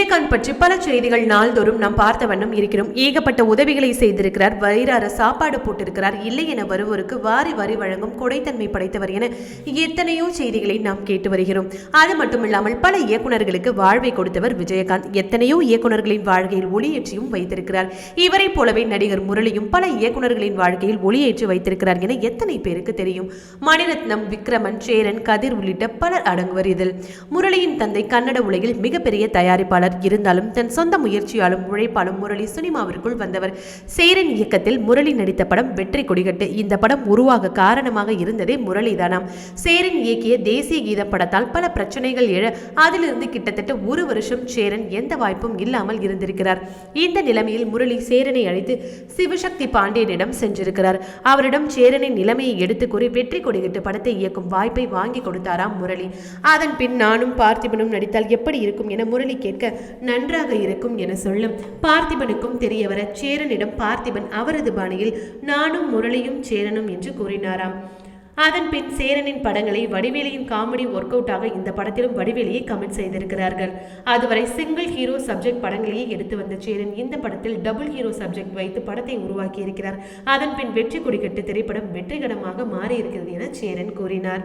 விஜயகாந்த் பற்றி பல செய்திகள் நாள்தோறும் நாம் பார்த்த வண்ணம் இருக்கிறோம். ஏகப்பட்ட உதவிகளை செய்திருக்கிறார். வயிறார சாப்பாடு போட்டிருக்கிறார். இல்லை என வருவோருக்கு வாரி வாரி வழங்கும் கொடைத்தன்மை படைத்தவர் என எத்தனையோ செய்திகளை நாம் கேட்டு வருகிறோம். அது மட்டுமில்லாமல் பல இயக்குநர்களுக்கு வாழ்வை கொடுத்தவர் விஜயகாந்த். எத்தனையோ இயக்குநர்களின் வாழ்க்கையில் ஒளியேற்றியும் வைத்திருக்கிறார். இவரைப் போலவே நடிகர் முரளியும் பல இயக்குநர்களின் வாழ்க்கையில் ஒளியேற்றி வைத்திருக்கிறார் என எத்தனை பேருக்கு தெரியும். மணிரத்னம் விக்ரமன் சேரன் கதிர் உள்ளிட்ட பலர் அடங்குவர் இதில். முரளியின் தந்தை கன்னட உலகில் மிகப்பெரிய தயாரிப்பாளர் இருந்தாலும் தன் சொந்த முயற்சியாலும் உழைப்பாலும் முரளி சினிமாவிற்குள் வந்தவர். சேரன் இயக்கத்தில் முரளி நடித்த படம் வெற்றி கொடிகட்டு. இந்த படம் உருவாக காரணமாக இருந்ததே முரளிதானாம் சேரன் இயக்கிய தேசிய கீதம் படத்தால் பல பிரச்சனைகள் எழ அதிலிருந்து கிட்டத்தட்ட ஒரு வருஷம் சேரன் எந்த வாய்ப்பும் இல்லாமல் இருந்திருக்கிறார். இந்த நிலைமையில் முரளி சேரனை அழைத்து சிவசக்தி பாண்டியனிடம் சென்றிருக்கிறார். அவரிடம் சேரனின் நிலைமையை எடுத்து கூறி வெற்றி கொடிகட்டு படத்தை இயக்கும் வாய்ப்பை வாங்கி கொடுத்தாராம் முரளி. அதன் பின் நானும் பார்த்திபனும் நடித்தால் எப்படி இருக்கும் என முரளி கேட்க நன்றாக இருக்கும் என சொல்லும். பார்த்திபனுக்கும் தெரியவர சேரனிடம் பார்த்திபன் அவரது பாணியில் நானும் முரளியும் சேரனும் என்று கூறினாராம். அதன் பின் சேரனின் படங்களை வடிவேலியின் காமெடி ஒர்க் அவுட்டாக இந்த படத்திலும் வடிவேலியை கமெண்ட் செய்திருக்கிறார்கள். அதுவரை சிங்கிள் ஹீரோ சப்ஜெக்ட் படங்களையே எடுத்து வந்த சேரன் இந்த படத்தில் டபுள் ஹீரோ சப்ஜெக்ட் வைத்து படத்தை உருவாக்கி இருக்கிறார் அதன் பின் வெற்றி கொடிக்கட்டு திரைப்படம் வெற்றிகரமாக மாறியிருக்கிறது என சேரன் கூறினார்.